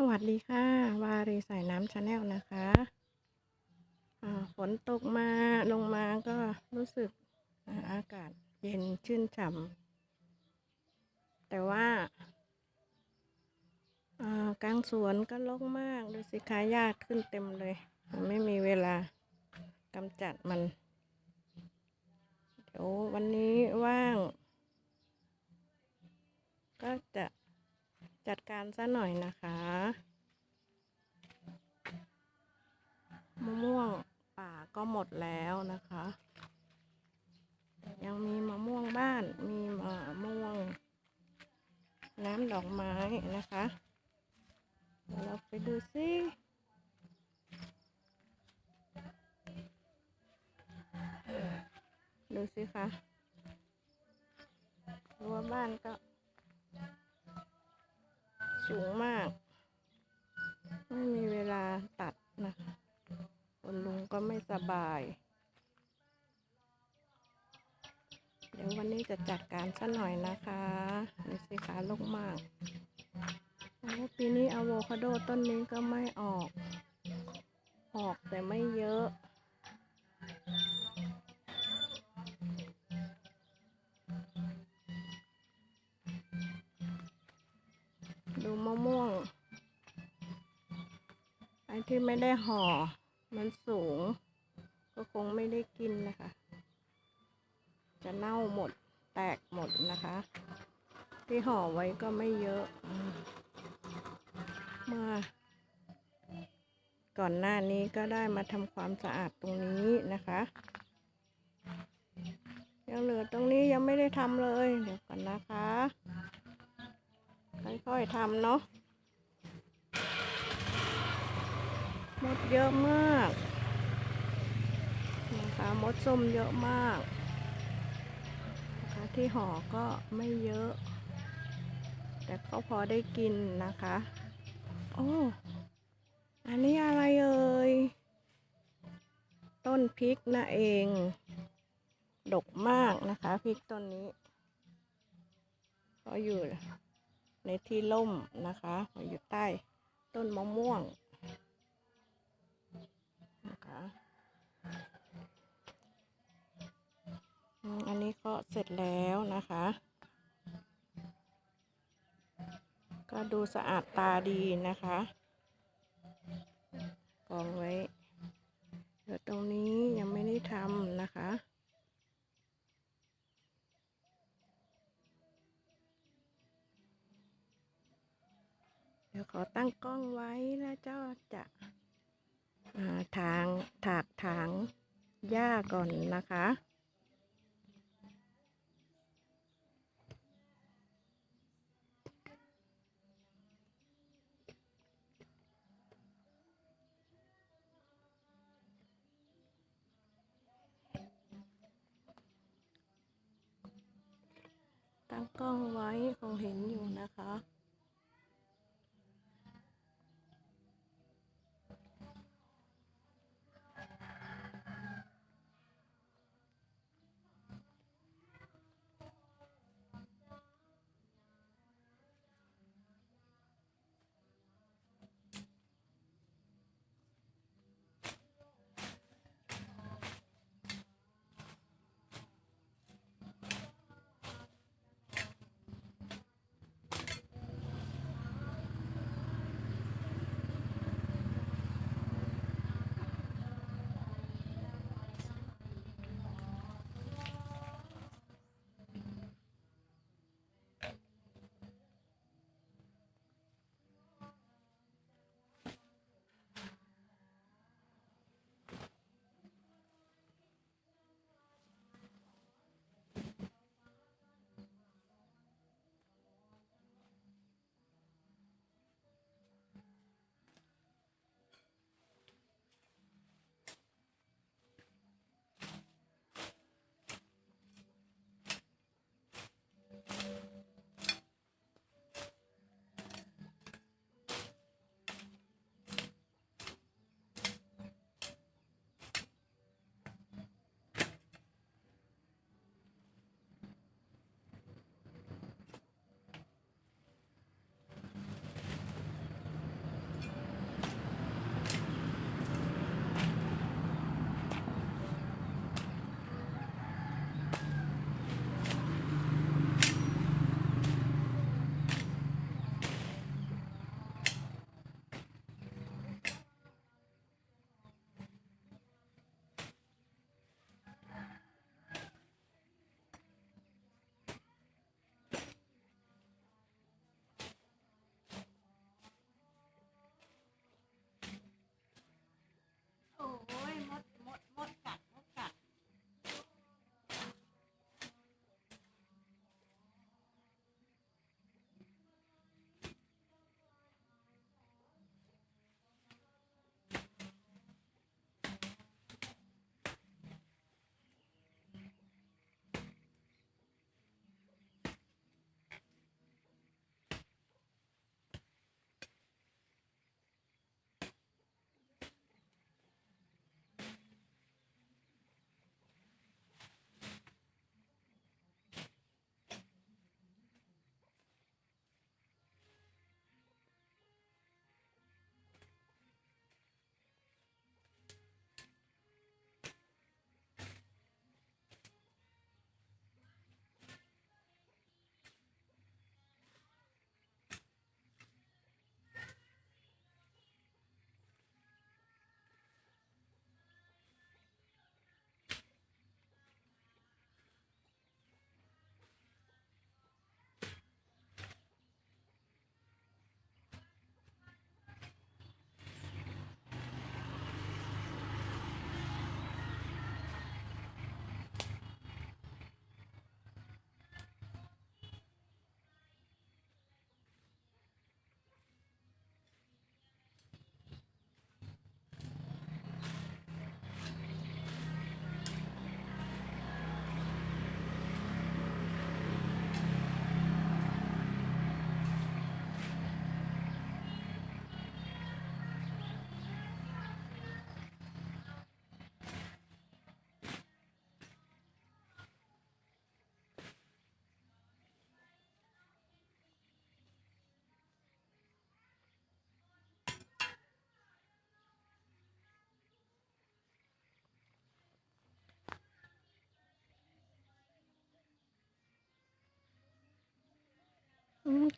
สวัสดีค่ะ วารีสายน้ำชาแนลนะคะอ่าฝนตกมาลงมาก็รู้สึกอากาศเย็นชื่นฉ่ำแต่ว่าอ่ากลางสวนก็รกมากดูสิคะหญ้าขึ้นเต็มเลย ไม่มีเวลากำจัดมัน เดี๋ยววันนี้ว่าง ก็จะ จัดการซะหน่อยนะคะมะม่วงป่าก็หมดแล้วนะคะ ยังมีมะม่วงบ้านมีมะม่วง น้ำดอกไม้นะคะเดี๋ยวเราไปดูซิดูสิคะรั้วบ้านก็ สูงมาก ไม่มีเวลาตัดนะคะคุณลุงก็ไม่สบาย เดี๋ยววันนี้จะจัดการซะหน่อยนะคะดูสิคะลกมากโอ้ปีนี้อะโวคาโดต้นนี้ก็ไม่ออก ออกแต่ไม่เยอะะม่วงไอ้ที่ไม่ได้ห่อ มันสูง ก็คงไม่ได้กินนะคะ จะเน่าหมดแตกหมดนะคะ ที่ห่อไว้ก็ไม่เยอะมเมื่อก่อนหน้านี้ก็ได้มาทำความสะอาดตรงนี้นะคะยังเหลือตรงนี้ยังไม่ได้ทำเลย เดี๋ยวก่อนนะคะ ค่อยๆทำเนาะมดเยอะมากนะคะมดส้มเยอะมากนะคะที่ห่อก็ไม่เยอะ แต่ก็พอได้กินนะคะ โอ้ อันนี้อะไรเอ่ย ต้นพริกนะเอง ดกมากนะคะพริกต้นนี้ ก็อยู่ ในที่ร่มนะคะอยู่ใต้ต้นมะม่วงนะคะอันนี้ก็เสร็จแล้วนะคะ ก็ดูสะอาดตาดีนะคะกองไว้เดี๋ยวตรงนี้ยังไม่ได้ทำนะคะ องไว้แล้วเจ้าจะาทางถากถางหญ้าก่อนนะคะ ตั้งกล้องไว้คงเห็นอยู่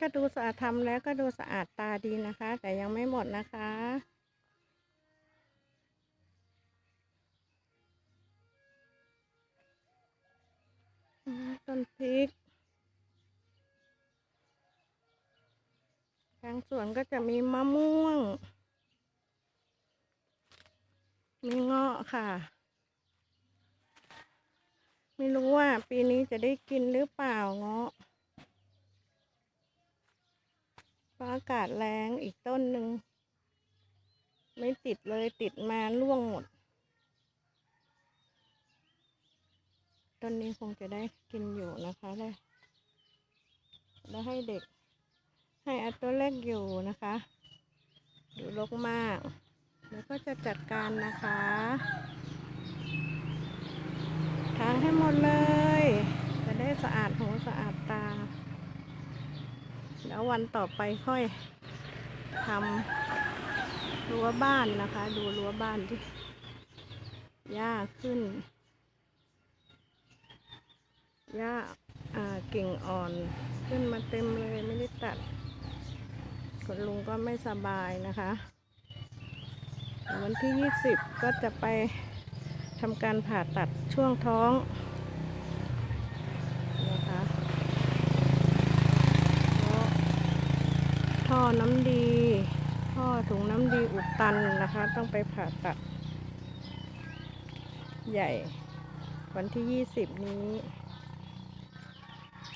ก็ดูสะอาดทำแล้วก็ดูสะอาดตาดีนะคะ แต่ยังไม่หมดนะคะ ต้นพริก ทางสวนก็จะมีมะม่วง มีเงาะค่ะ ไม่รู้ว่าปีนี้จะได้กินหรือเปล่าเงาะ เพราอากาศแรงอีกต้นหนึ่ง ไม่ติดเลยติดมาล่วงหมด ต้นนี้คงจะได้กินอยู่นะคะ ได้แล้วให้เด็ก ให้อัตัวเล็กอยู่นะคะอยู่รกมากแล้วก็จะจัดการนะคะ ทางให้หมดเลย จะได้สะอาดหูสะอาดตา แล้ววันต่อไปค่อยทำรั้วบ้านนะคะ ดูรั้วบ้านที่หญ้าขึ้นหญ้ากิ่งอ่อนขึ้นมาเต็มเลยไม่ได้ตัดคุณลุงก็ไม่สบายนะคะ วันที่ 20 ก็จะไปทำการผ่าตัดช่วงท้องนะคะแล้วท่อ น้ำดี ท่อถุงน้ำดีอุดตันนะคะ ต้องไปผ่าตัด ใหญ่ วันที่ 20 นี้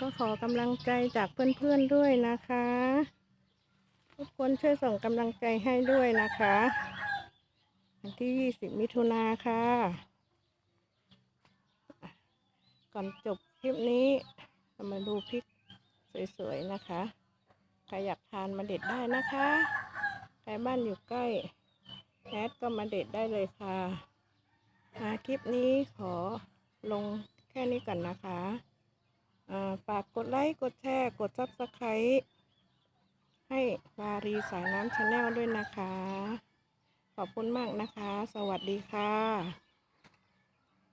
ก็ขอกำลังใจจากเพื่อนๆด้วยนะคะ ทุกคนช่วยส่งกำลังใจให้ด้วยนะคะ วันที่ 20 มิถุนาค่ะ ก่อนจบคลิปนี้เรามาดูพริกสวยๆนะคะ ใครอยากทานมาเด็ดได้นะคะใครบ้านอยู่ใกล้แอดก็มาเด็ดได้เลยค่ะอ่าคลิปนี้ขอลงแค่นี้ก่อนนะคะอ่าฝากกดไลค์กดแชร์กดซับสไครต์ให้วารีสายน้ำชาแนลด้วยนะคะ ขอบคุณมากนะคะ สวัสดีค่ะ